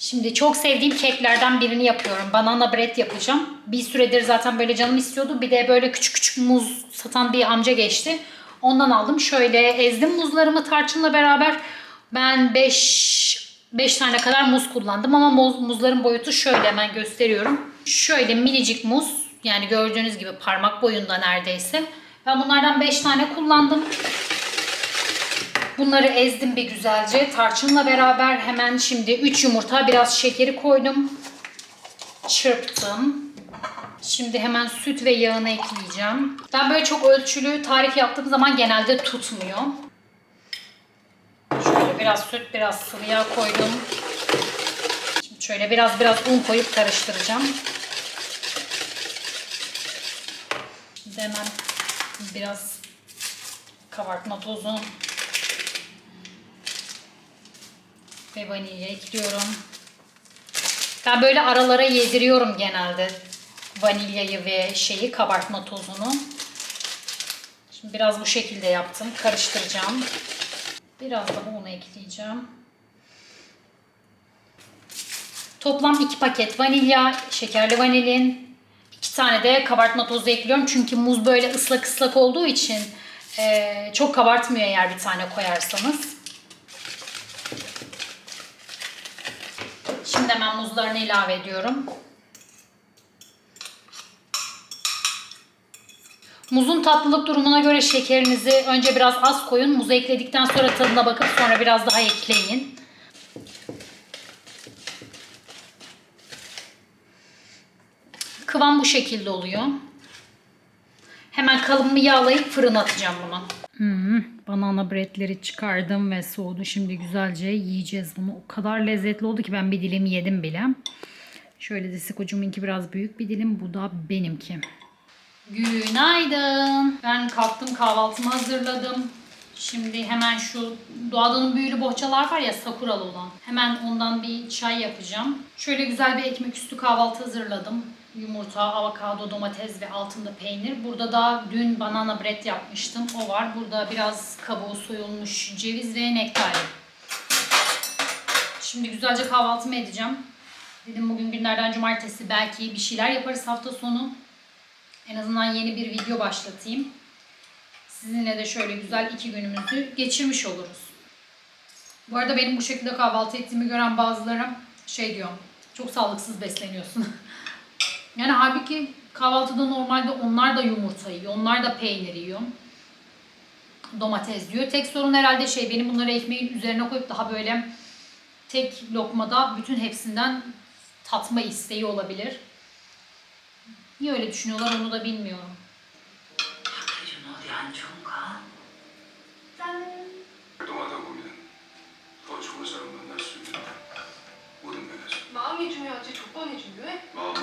Şimdi çok sevdiğim keklerden birini yapıyorum. Banana bread yapacağım. Bir süredir zaten böyle canım istiyordu. Bir de böyle küçük küçük muz satan bir amca geçti. Ondan aldım. Şöyle ezdim muzlarımı tarçınla beraber. Ben 5 5 tane kadar muz kullandım ama muz, muzların boyutu şöyle hemen gösteriyorum. Şöyle minicik muz. Yani gördüğünüz gibi parmak boyunda neredeyse. Ben bunlardan 5 tane kullandım. Bunları ezdim bir güzelce. Tarçınla beraber hemen şimdi 3 yumurta biraz şekeri koydum. Çırptım. Şimdi hemen süt ve yağını ekleyeceğim. Ben böyle çok ölçülü tarif yaptığım zaman genelde tutmuyor. Şöyle biraz süt, biraz sıvı yağ koydum. Şimdi şöyle biraz biraz un koyup karıştıracağım. Şimdi hemen biraz kabartma tozu ve vanilya ekliyorum. Ben böyle aralara yediriyorum genelde vanilyayı ve şeyi kabartma tozunu. Şimdi biraz bu şekilde yaptım. Karıştıracağım. Biraz da bunu ekleyeceğim. Toplam 2 paket vanilya, şekerli vanilin, 2 tane de kabartma tozu ekliyorum. Çünkü muz böyle ıslak ıslak olduğu için çok kabartmıyor eğer bir tane koyarsanız. Şimdi hemen muzlarını ilave ediyorum. Muzun tatlılık durumuna göre şekerinizi önce biraz az koyun. Muzu ekledikten sonra tadına bakıp sonra biraz daha ekleyin. Kıvam bu şekilde oluyor. Hemen kalıbımı yağlayıp fırına atacağım bunu. Hmm, banana breadleri çıkardım ve soğudu. Şimdi güzelce yiyeceğiz bunu. O kadar lezzetli oldu ki ben bir dilim yedim bile. Şöyle de Sikocuğumunki biraz büyük bir dilim. Bu da benimki. Günaydın. Ben kalktım kahvaltımı hazırladım. Şimdi hemen şu doğadanın büyülü bohçalar var ya sakuralı olan. Hemen ondan bir çay yapacağım. Şöyle güzel bir ekmek üstü kahvaltı hazırladım. Yumurta, avokado, domates ve altında peynir. Burada da dün banana bread yapmıştım. O var. Burada biraz kabuğu soyulmuş ceviz ve nektar. Şimdi güzelce kahvaltımı edeceğim. Dedim bugün günlerden cumartesi belki bir şeyler yaparız hafta sonu. En azından yeni bir video başlatayım. Sizinle de şöyle güzel iki günümüzü geçirmiş oluruz. Bu arada benim bu şekilde kahvaltı ettiğimi gören bazıları şey diyor. Çok sağlıksız besleniyorsun. yani halbuki kahvaltıda normalde onlar da yumurta yiyor. Onlar da peynir yiyor. Domates diyor. Tek sorun herhalde şey benim bunları ekmeğin üzerine koyup daha böyle tek lokmada bütün hepsinden tatma isteği olabilir. Niye öyle düşünüyorlar onu da bilmiyorum. 박혜준 어디 안 좋은가? 활동하다 보면 더 좋은 사람 만날 수 있는데 모든 면에서 마음이 중요하지 조건이 중요해? 마음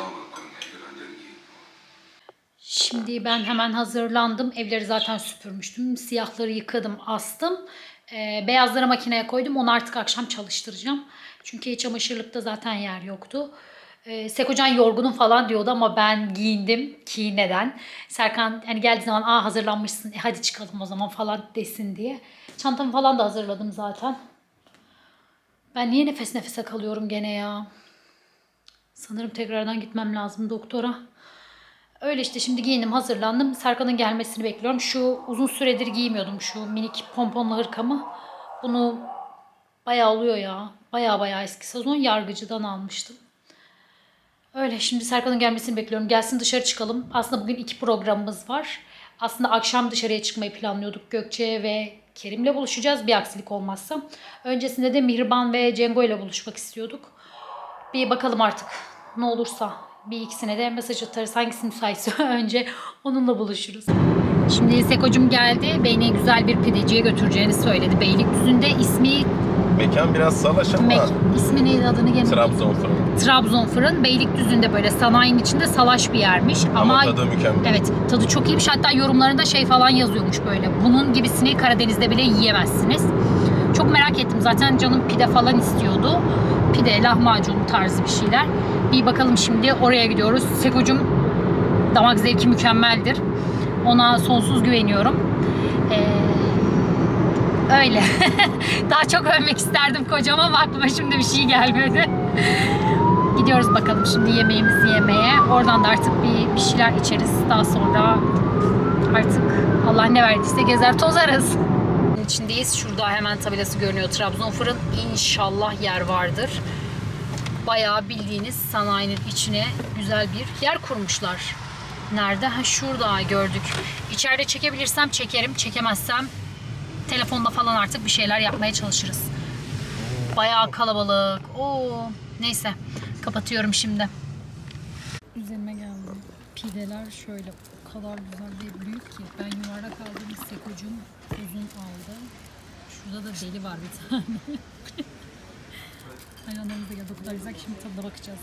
Şimdi ben hemen hazırlandım. Evleri zaten süpürmüştüm. Siyahları yıkadım, astım. Ee, beyazları makineye koydum. Onu artık akşam çalıştıracağım. Çünkü çamaşırlıkta zaten yer yoktu. Ee, Sekocan yorgunum falan diyordu ama ben giyindim ki neden? Serkan hani geldiği zaman aa hazırlanmışsın e hadi çıkalım o zaman falan desin diye. Çantamı falan da hazırladım zaten. Ben niye nefes nefese kalıyorum gene ya? Sanırım tekrardan gitmem lazım doktora. Öyle işte şimdi giyindim hazırlandım. Serkan'ın gelmesini bekliyorum. Şu uzun süredir giymiyordum şu minik pomponlu hırkamı. Bunu bayağı oluyor ya. Bayağı bayağı eski sezon yargıcıdan almıştım. Öyle şimdi Serkan'ın gelmesini bekliyorum. Gelsin dışarı çıkalım. Aslında bugün iki programımız var. Aslında akşam dışarıya çıkmayı planlıyorduk. Gökçe ve Kerim'le buluşacağız bir aksilik olmazsa. Öncesinde de Mihriban ve Cengo ile buluşmak istiyorduk. Bir bakalım artık ne olursa. Bir ikisine de mesaj atarız. Hangisi müsaitse önce onunla buluşuruz. Şimdi Seko'cum geldi. Beni güzel bir pideciye götüreceğini söyledi. Beylikdüzü'nde ismi Mekan biraz salaş ama Mek- ismi neydi adını gene Trabzon fırın. Trabzon fırın. Beylikdüzü'nde böyle sanayinin içinde salaş bir yermiş. Ama, Ama, tadı mükemmel. evet tadı çok iyiymiş. Hatta yorumlarında şey falan yazıyormuş böyle. Bunun gibisini Karadeniz'de bile yiyemezsiniz. Çok merak ettim. Zaten canım pide falan istiyordu. Pide, lahmacun tarzı bir şeyler. Bir bakalım şimdi oraya gidiyoruz. Seko'cum damak zevki mükemmeldir. Ona sonsuz güveniyorum. Ee, öyle. Daha çok övmek isterdim kocam ama aklıma şimdi bir şey gelmedi. Gidiyoruz bakalım şimdi yemeğimizi yemeye. Oradan da artık bir, bir şeyler içeriz. Daha sonra artık Allah ne verdiyse gezer tozarız. İçindeyiz. Şurada hemen tabelası görünüyor. Trabzon fırın. İnşallah yer vardır. Bayağı bildiğiniz sanayinin içine güzel bir yer kurmuşlar. Nerede? Ha şurada gördük. İçeride çekebilirsem çekerim. Çekemezsem telefonda falan artık bir şeyler yapmaya çalışırız. Bayağı kalabalık. Oo. Neyse. Kapatıyorum şimdi. Üzerime geldi. Pideler şöyle o kadar güzel ve büyük ki. Ben yuvarlak aldığım sekocum uzun aldı. Şurada da deli var bir tane. Hayranlarımız da geldi. O kadar güzel ki şimdi tadına bakacağız.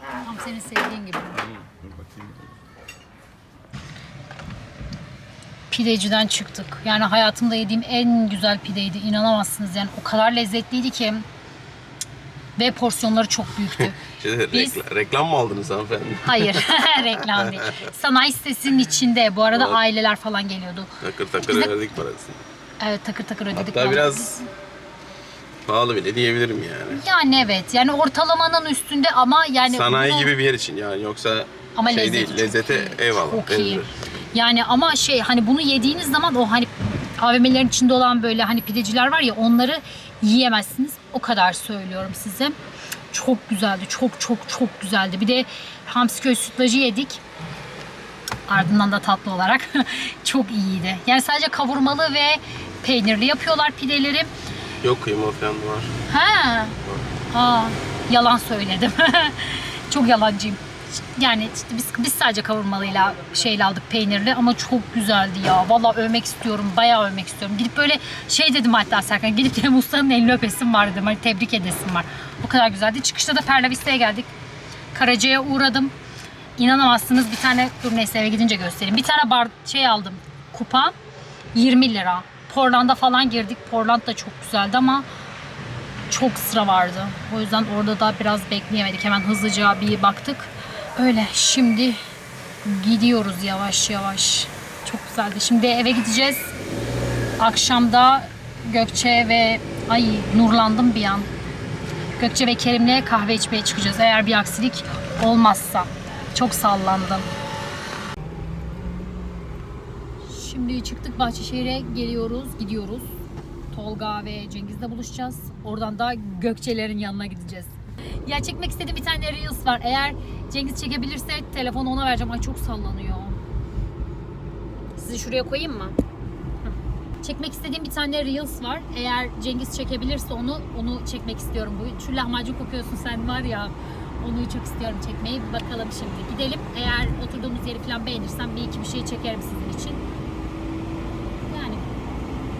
Tam senin sevdiğin gibi. Pideciden çıktık. Yani hayatımda yediğim en güzel pideydi. İnanamazsınız yani. O kadar lezzetliydi ki. Ve porsiyonları çok büyüktü. Şey, Biz- rekla- reklam mı aldınız hanımefendi? Hayır, reklam değil. Sanayi sitesinin içinde. Bu arada aileler falan geliyordu. Takır takır Biz de- parasını. Evet takır takır ödedik. Hatta vallahi. biraz pahalı bile diyebilirim yani. Yani evet. Yani ortalamanın üstünde ama yani Sanayi bunu- gibi bir yer için yani yoksa Ama şey lezzeti değil. çok Lezzete iyi. eyvallah. Çok iyi. verilir. Yani ama şey hani bunu yediğiniz zaman o hani AVM'lerin içinde olan böyle hani pideciler var ya onları yiyemezsiniz. O kadar söylüyorum size. Çok güzeldi. Çok çok çok güzeldi. Bir de Hamsiköy sütlacı yedik. Ardından da tatlı olarak çok iyiydi. Yani sadece kavurmalı ve peynirli yapıyorlar pideleri. Yok kıyma falan var. Ha. Aa, yalan söyledim. çok yalancıyım. Yani işte biz, biz sadece kavurmalıyla şeyle aldık peynirli ama çok güzeldi ya. Vallahi övmek istiyorum. Bayağı övmek istiyorum. Gidip böyle şey dedim hatta Serkan. Gidip de Mustafa'nın elini öpesim var dedim. Hani tebrik edesim var. O kadar güzeldi. Çıkışta da Perla Vista'ya geldik. Karaca'ya uğradım. İnanamazsınız bir tane dur neyse eve gidince göstereyim. Bir tane bar şey aldım. Kupa 20 lira. Portland'a falan girdik. Portland da çok güzeldi ama çok sıra vardı. O yüzden orada da biraz bekleyemedik. Hemen hızlıca bir baktık. Öyle şimdi gidiyoruz yavaş yavaş. Çok güzeldi. Şimdi eve gideceğiz. Akşamda Gökçe ve ay nurlandım bir an. Gökçe ve Kerim'le kahve içmeye çıkacağız. Eğer bir aksilik olmazsa. Çok sallandım. Şimdi çıktık Bahçeşehir'e geliyoruz, gidiyoruz. Tolga ve Cengiz'le buluşacağız. Oradan da Gökçe'lerin yanına gideceğiz. Ya çekmek istediğim bir tane Reels var. Eğer Cengiz çekebilirse telefonu ona vereceğim. Ay çok sallanıyor. Sizi şuraya koyayım mı? Çekmek istediğim bir tane Reels var. Eğer Cengiz çekebilirse onu onu çekmek istiyorum. Bu şu lahmacun kokuyorsun sen var ya. Onu çok istiyorum çekmeyi. Bakalım şimdi. Gidelim. Eğer oturduğumuz yeri falan beğenirsem bir iki bir şey çekerim sizin için.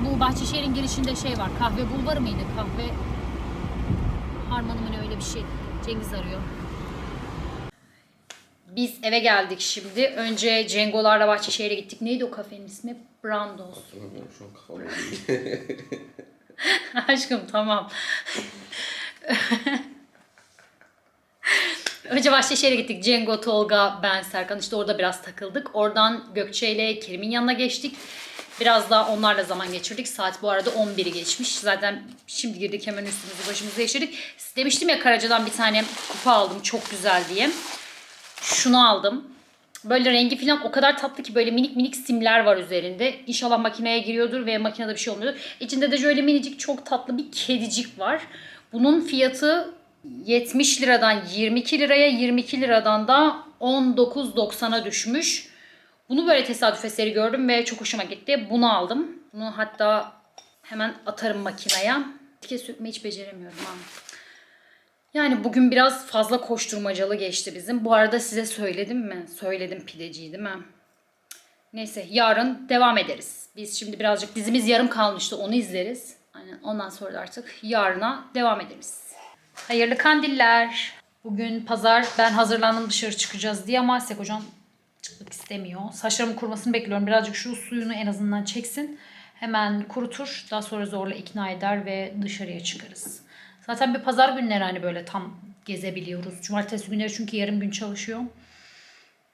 Bu Bahçeşehir'in girişinde şey var. Kahve bulvarı mıydı? Kahve harmanı mı ne öyle bir şey. Cengiz arıyor. Biz eve geldik şimdi. Önce Cengolarla Bahçeşehir'e gittik. Neydi o kafenin ismi? Brandos. Şu an kafamda. Aşkım tamam. Önce Bahçeşehir'e gittik. Cengo, Tolga, ben, Serkan işte orada biraz takıldık. Oradan Gökçe ile Kerim'in yanına geçtik. Biraz daha onlarla zaman geçirdik. Saat bu arada 11'i geçmiş. Zaten şimdi girdik hemen üstümüzü başımızı değiştirdik. Demiştim ya Karaca'dan bir tane kupa aldım çok güzel diye. Şunu aldım. Böyle rengi falan o kadar tatlı ki böyle minik minik simler var üzerinde. İnşallah makineye giriyordur ve makinede bir şey olmuyordur. İçinde de şöyle minicik çok tatlı bir kedicik var. Bunun fiyatı 70 liradan 22 liraya 22 liradan da 19.90'a düşmüş. Bunu böyle tesadüf eseri gördüm ve çok hoşuma gitti. Bunu aldım. Bunu hatta hemen atarım makineye. Tike sürtme hiç beceremiyorum ha. Yani bugün biraz fazla koşturmacalı geçti bizim. Bu arada size söyledim mi? Söyledim pideciyi değil mi? Neyse yarın devam ederiz. Biz şimdi birazcık dizimiz yarım kalmıştı onu izleriz. Aynen ondan sonra da artık yarına devam ederiz. Hayırlı kandiller. Bugün pazar ben hazırlandım dışarı çıkacağız diye ama Sek hocam çıkmak istemiyor. Saçlarımın kurumasını bekliyorum. Birazcık şu suyunu en azından çeksin. Hemen kurutur. Daha sonra zorla ikna eder ve dışarıya çıkarız. Zaten bir pazar günleri hani böyle tam gezebiliyoruz. Cumartesi günleri çünkü yarım gün çalışıyor.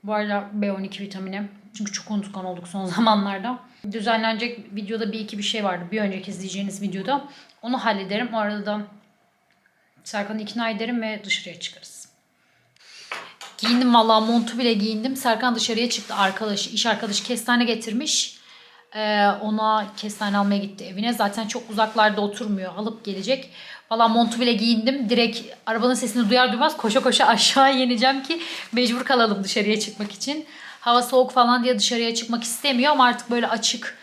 Bu arada B12 vitamini. Çünkü çok unutkan olduk son zamanlarda. Düzenlenecek videoda bir iki bir şey vardı. Bir önceki izleyeceğiniz videoda. Onu hallederim. O arada da Serkan'ı ikna ederim ve dışarıya çıkarız. Giyindim valla montu bile giyindim. Serkan dışarıya çıktı arkadaşı. iş arkadaşı kestane getirmiş. Ee, ona kestane almaya gitti evine. Zaten çok uzaklarda oturmuyor. Alıp gelecek. Valla montu bile giyindim. Direkt arabanın sesini duyar duymaz koşa koşa aşağı ineceğim ki mecbur kalalım dışarıya çıkmak için. Hava soğuk falan diye dışarıya çıkmak istemiyor ama artık böyle açık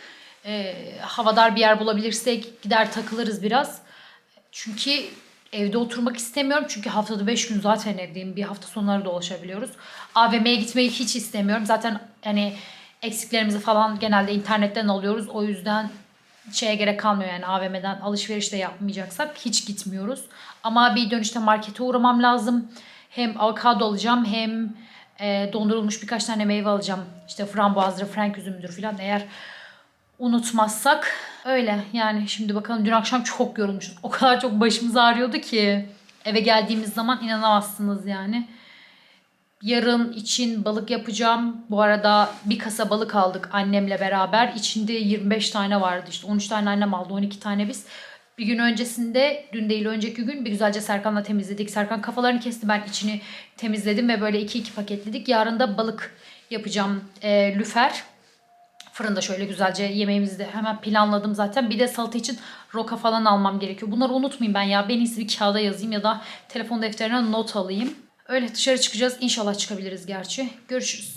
e, havadar bir yer bulabilirsek gider takılırız biraz. Çünkü evde oturmak istemiyorum. Çünkü haftada 5 gün zaten evdeyim. Bir hafta sonları dolaşabiliyoruz. AVM'ye gitmeyi hiç istemiyorum. Zaten hani eksiklerimizi falan genelde internetten alıyoruz. O yüzden şeye gerek kalmıyor yani AVM'den alışveriş de yapmayacaksak hiç gitmiyoruz. Ama bir dönüşte markete uğramam lazım. Hem avokado alacağım hem e, dondurulmuş birkaç tane meyve alacağım. İşte frambuazdır, frank üzümüdür falan eğer unutmazsak öyle yani şimdi bakalım dün akşam çok yorulmuşuz. O kadar çok başımız ağrıyordu ki eve geldiğimiz zaman inanamazsınız yani. Yarın için balık yapacağım. Bu arada bir kasa balık aldık annemle beraber. İçinde 25 tane vardı işte 13 tane annem aldı 12 tane biz. Bir gün öncesinde dün değil önceki gün bir güzelce Serkan'la temizledik. Serkan kafalarını kesti ben içini temizledim ve böyle 2-2 paketledik. Yarın da balık yapacağım e, lüfer. Fırında şöyle güzelce yemeğimizi de hemen planladım zaten. Bir de salata için roka falan almam gerekiyor. Bunları unutmayayım ben ya. Ben iyisi bir kağıda yazayım ya da telefon defterine not alayım. Öyle dışarı çıkacağız. İnşallah çıkabiliriz gerçi. Görüşürüz.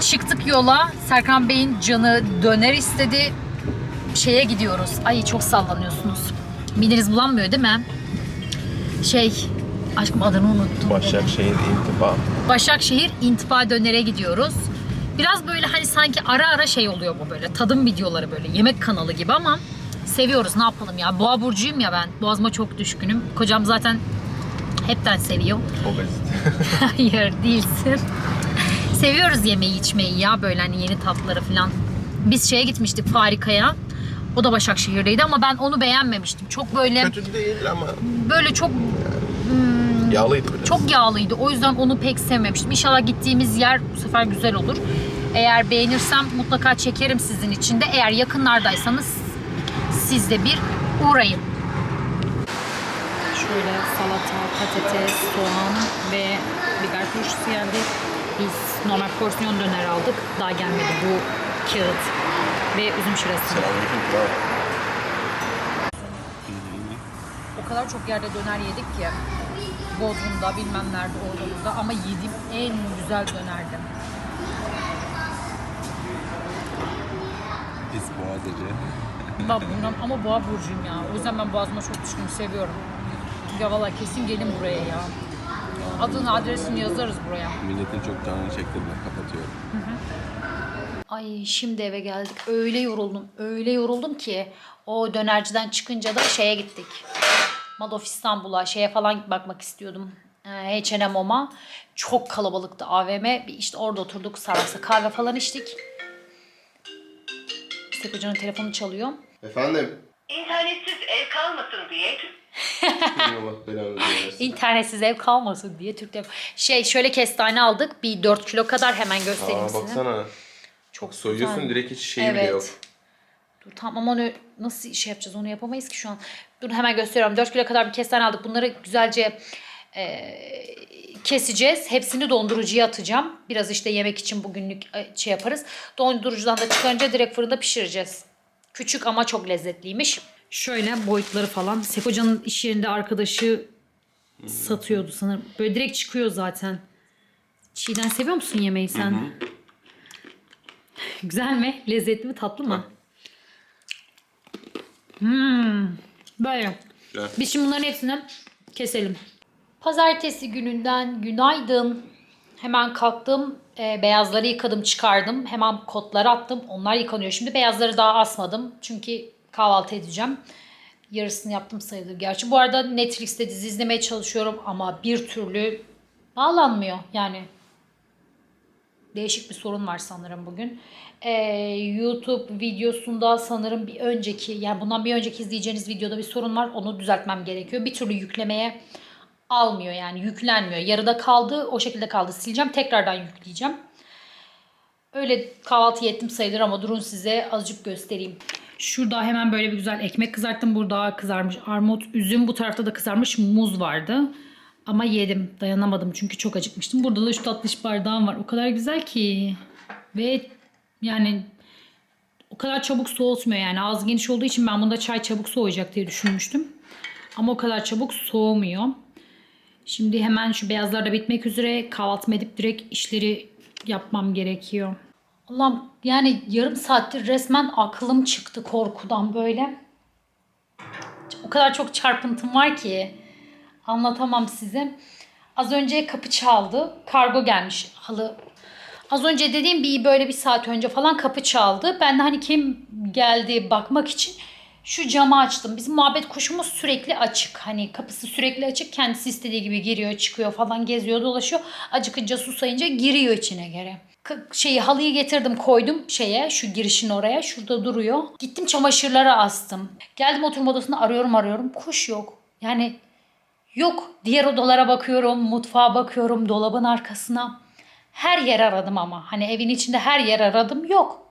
Çıktık yola. Serkan Bey'in canı döner istedi. Şeye gidiyoruz. Ay çok sallanıyorsunuz. Mideniz bulanmıyor değil mi? Şey, aşkım adını unuttum. Başakşehir intiba. Başakşehir İntiba Döner'e gidiyoruz. Biraz böyle hani sanki ara ara şey oluyor bu böyle. Tadım videoları böyle yemek kanalı gibi ama seviyoruz ne yapalım ya. Boğa burcuyum ya ben. Boğazıma çok düşkünüm. Kocam zaten hepten seviyor. Obezite. Hayır değilsin. Seviyoruz yemeği içmeyi ya böyle hani yeni tatlıları falan. Biz şeye gitmiştik Farika'ya. O da Başakşehir'deydi ama ben onu beğenmemiştim. Çok böyle Kötü değil ama böyle çok yağlıydı biraz. çok yağlıydı. O yüzden onu pek sevmemiştim. İnşallah gittiğimiz yer bu sefer güzel olur. Eğer beğenirsem mutlaka çekerim sizin için de. Eğer yakınlardaysanız siz de bir uğrayın. Şöyle salata, patates, soğan ve biber turşusu geldi. Biz normal porsiyon döner aldık. Daha gelmedi bu kağıt ve üzüm şırası. Selamünaleyküm. O kadar çok yerde döner yedik ki. Bodrum'da bilmem nerede orada burada ama yediğim en güzel dönerdi. Pis boğazıcı. Ben bilmem ama boğa burcuyum ya. O yüzden ben boğazıma çok düşkünüm, seviyorum. Ya valla kesin gelin buraya ya. Adını, adresini yazarız buraya. Milletin çok canını çektirme kapatıyorum. Ay şimdi eve geldik. Öyle yoruldum. Öyle yoruldum ki o dönerciden çıkınca da şeye gittik. Madof İstanbul'a şeye falan bakmak istiyordum. Ee, H&M Homa. Çok kalabalıktı AVM. Bir işte orada oturduk. Sarasa kahve falan içtik. İstek Hoca'nın telefonu çalıyor. Efendim? İnternetsiz ev kalmasın diye. İnternetsiz ev kalmasın diye Türk Telekom- Şey şöyle kestane aldık. Bir 4 kilo kadar hemen göstereyim Aa size. baksana. Çok Soyuyorsun güzel. direkt hiç şeyi bile Evet. yok. Dur tamam ama onu nasıl şey yapacağız onu yapamayız ki şu an. Dur hemen gösteriyorum. 4 kilo kadar bir kestane aldık. Bunları güzelce e, keseceğiz. Hepsini dondurucuya atacağım. Biraz işte yemek için bugünlük e, şey yaparız. Dondurucudan da çıkarınca direkt fırında pişireceğiz. Küçük ama çok lezzetliymiş. Şöyle boyutları falan. Sekocan'ın iş yerinde arkadaşı satıyordu sanırım. Böyle direkt çıkıyor zaten. Çiğden seviyor musun yemeği sen? Güzel mi? Lezzetli mi? Tatlı mı? Hmm, böyle. Güzel. Biz şimdi bunların hepsini keselim. Pazartesi gününden günaydın. Hemen kalktım. e, beyazları yıkadım çıkardım. Hemen kotları attım. Onlar yıkanıyor. Şimdi beyazları daha asmadım. Çünkü kahvaltı edeceğim. yarısını yaptım sayılır. Gerçi bu arada Netflix'te dizi izlemeye çalışıyorum ama bir türlü bağlanmıyor. Yani değişik bir sorun var sanırım bugün. Ee, YouTube videosunda sanırım bir önceki yani bundan bir önceki izleyeceğiniz videoda bir sorun var. Onu düzeltmem gerekiyor. Bir türlü yüklemeye almıyor yani yüklenmiyor. Yarıda kaldı o şekilde kaldı. Sileceğim tekrardan yükleyeceğim. Öyle kahvaltı ettim sayılır ama durun size azıcık göstereyim. Şurada hemen böyle bir güzel ekmek kızarttım. Burada kızarmış armut, üzüm. Bu tarafta da kızarmış muz vardı. Ama yedim. Dayanamadım çünkü çok acıkmıştım. Burada da şu tatlış bardağım var. O kadar güzel ki. Ve yani o kadar çabuk soğutmuyor yani. Ağzı geniş olduğu için ben bunda çay çabuk soğuyacak diye düşünmüştüm. Ama o kadar çabuk soğumuyor. Şimdi hemen şu beyazlar da bitmek üzere. Kahvaltımı edip direkt işleri yapmam gerekiyor. Allah'ım yani yarım saattir resmen aklım çıktı korkudan böyle. O kadar çok çarpıntım var ki anlatamam size. Az önce kapı çaldı. Kargo gelmiş halı. Az önce dediğim bir böyle bir saat önce falan kapı çaldı. Ben de hani kim geldi bakmak için şu camı açtım. Bizim muhabbet kuşumuz sürekli açık. Hani kapısı sürekli açık. Kendisi istediği gibi giriyor, çıkıyor falan geziyor, dolaşıyor. Acıkınca susayınca giriyor içine. K- şeyi halıyı getirdim koydum şeye şu girişin oraya şurada duruyor. Gittim çamaşırları astım. Geldim oturma odasında arıyorum arıyorum kuş yok. Yani yok diğer odalara bakıyorum mutfağa bakıyorum dolabın arkasına. Her yer aradım ama hani evin içinde her yer aradım yok.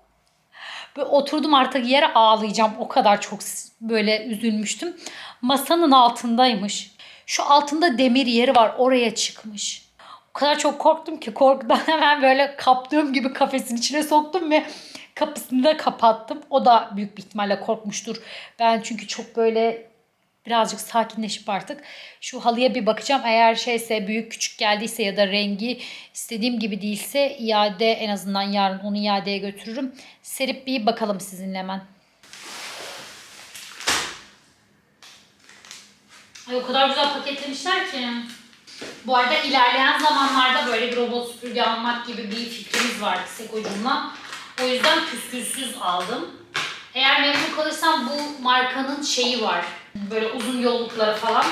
Böyle oturdum artık yere ağlayacağım. O kadar çok böyle üzülmüştüm. Masanın altındaymış. Şu altında demir yeri var. Oraya çıkmış. O kadar çok korktum ki korkudan hemen böyle kaptığım gibi kafesin içine soktum ve kapısını da kapattım. O da büyük bir ihtimalle korkmuştur. Ben çünkü çok böyle birazcık sakinleşip artık şu halıya bir bakacağım. Eğer şeyse büyük küçük geldiyse ya da rengi istediğim gibi değilse iade en azından yarın onu iadeye götürürüm. Serip bir bakalım sizinle hemen. Ay o kadar güzel paketlemişler ki. Bu arada ilerleyen zamanlarda böyle bir robot süpürge almak gibi bir fikrimiz vardı Seko'cumla. O yüzden püskülsüz aldım. Eğer memnun kalırsam bu markanın şeyi var. Böyle uzun yollukları falan.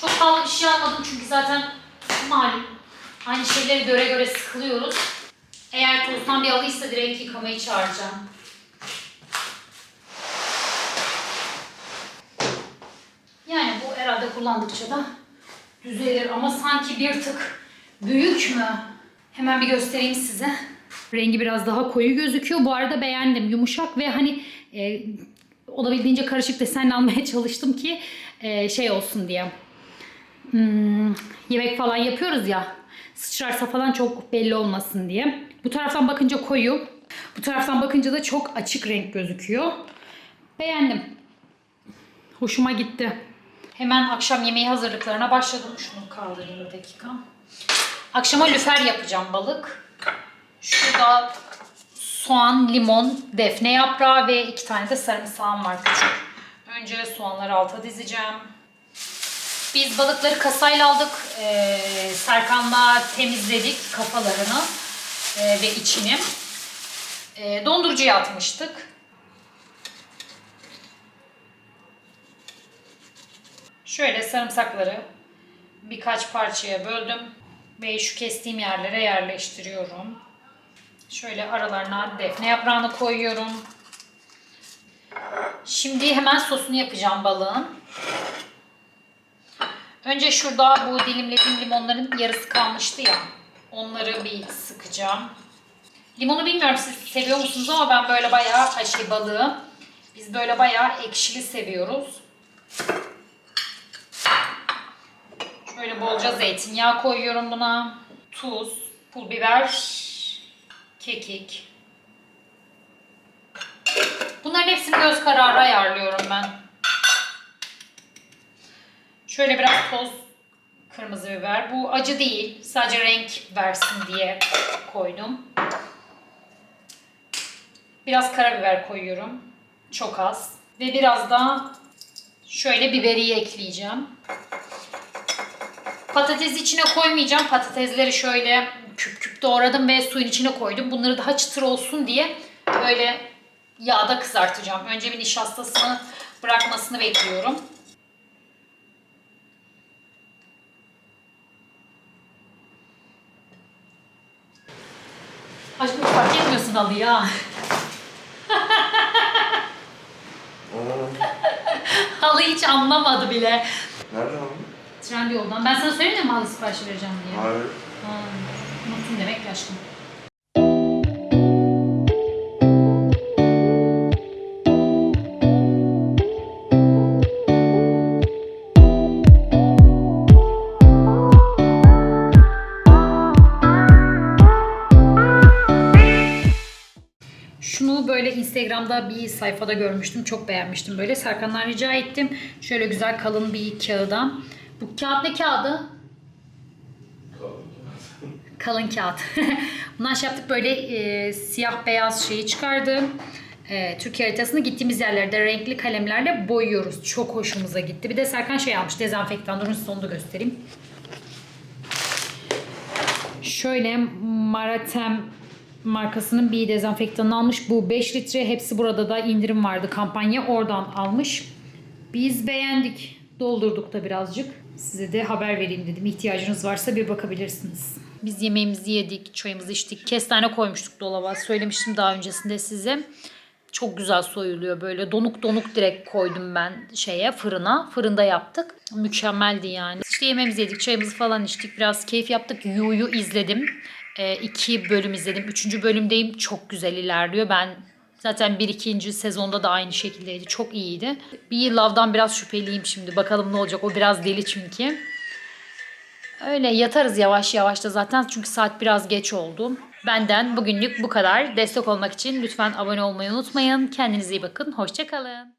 Çok pahalı bir şey almadım çünkü zaten malum aynı şeyleri göre göre sıkılıyoruz. Eğer tozdan bir alıysa direkt yıkamayı çağıracağım. Yani bu herhalde kullandıkça da düzelir ama sanki bir tık büyük mü? Hemen bir göstereyim size. Rengi biraz daha koyu gözüküyor. Bu arada beğendim. Yumuşak ve hani e, olabildiğince karışık desenle almaya çalıştım ki e, şey olsun diye. Hmm, yemek falan yapıyoruz ya. Sıçrarsa falan çok belli olmasın diye. Bu taraftan bakınca koyu. Bu taraftan bakınca da çok açık renk gözüküyor. Beğendim. Hoşuma gitti. Hemen akşam yemeği hazırlıklarına başladım. Şunu kaldırayım bir dakika. Akşama lüfer yapacağım balık. Şurada soğan, limon, defne yaprağı ve iki tane de sarımsağım var küçük. Önce soğanları alta dizeceğim. Biz balıkları kasayla aldık. Ee, Serkan'la temizledik kafalarını ee, ve içini. Ee, dondurucuya atmıştık. Şöyle sarımsakları birkaç parçaya böldüm ve şu kestiğim yerlere yerleştiriyorum. Şöyle aralarına defne yaprağını koyuyorum. Şimdi hemen sosunu yapacağım balığın. Önce şurada bu dilimlediğim limonların yarısı kalmıştı ya. Onları bir sıkacağım. Limonu bilmiyorum siz seviyor musunuz ama ben böyle bayağı ay şey balığı biz böyle bayağı ekşili seviyoruz. Şöyle bolca zeytinyağı koyuyorum buna. Tuz, pul biber, kekik. Bunların hepsini göz kararı ayarlıyorum ben. Şöyle biraz toz kırmızı biber. Bu acı değil. Sadece renk versin diye koydum. Biraz karabiber koyuyorum. Çok az. Ve biraz da şöyle biberiye ekleyeceğim. Patatesi içine koymayacağım. Patatesleri şöyle küp küp doğradım ve suyun içine koydum. Bunları daha çıtır olsun diye böyle yağda kızartacağım. Önce bir nişastasını bırakmasını bekliyorum. Aşkım fark etmiyorsun dalı ya. halı hiç anlamadı bile. Nereden aldın? Trendyol'dan. Ben sana söylemedim mi halı siparişi vereceğim diye? Hayır. Ha unuttum demek aşkım. Şunu böyle Instagram'da bir sayfada görmüştüm. Çok beğenmiştim böyle. Serkan'dan rica ettim. Şöyle güzel kalın bir kağıda. Bu kağıt ne kağıdı? Kalın kağıt. Bundan şey yaptık böyle e, siyah beyaz şeyi çıkardım. E, Türkiye haritasını gittiğimiz yerlerde renkli kalemlerle boyuyoruz. Çok hoşumuza gitti. Bir de Serkan şey almış dezenfektan. Durun size onu da göstereyim. Şöyle Maratem markasının bir dezenfektanını almış. Bu 5 litre. Hepsi burada da indirim vardı kampanya. Oradan almış. Biz beğendik. Doldurduk da birazcık. Size de haber vereyim dedim. İhtiyacınız varsa bir bakabilirsiniz. Biz yemeğimizi yedik, çayımızı içtik. Kestane koymuştuk dolaba. Söylemiştim daha öncesinde size. Çok güzel soyuluyor böyle. Donuk donuk direkt koydum ben şeye fırına. Fırında yaptık. Mükemmeldi yani. İşte yemeğimizi yedik, çayımızı falan içtik. Biraz keyif yaptık. Yu'yu izledim. Ee, iki bölüm izledim. Üçüncü bölümdeyim. Çok güzel ilerliyor. Ben Zaten bir ikinci sezonda da aynı şekildeydi. Çok iyiydi. Bir Love'dan biraz şüpheliyim şimdi. Bakalım ne olacak. O biraz deli çünkü. Öyle yatarız yavaş yavaş da zaten çünkü saat biraz geç oldu. Benden bugünlük bu kadar. Destek olmak için lütfen abone olmayı unutmayın. Kendinize iyi bakın. Hoşçakalın.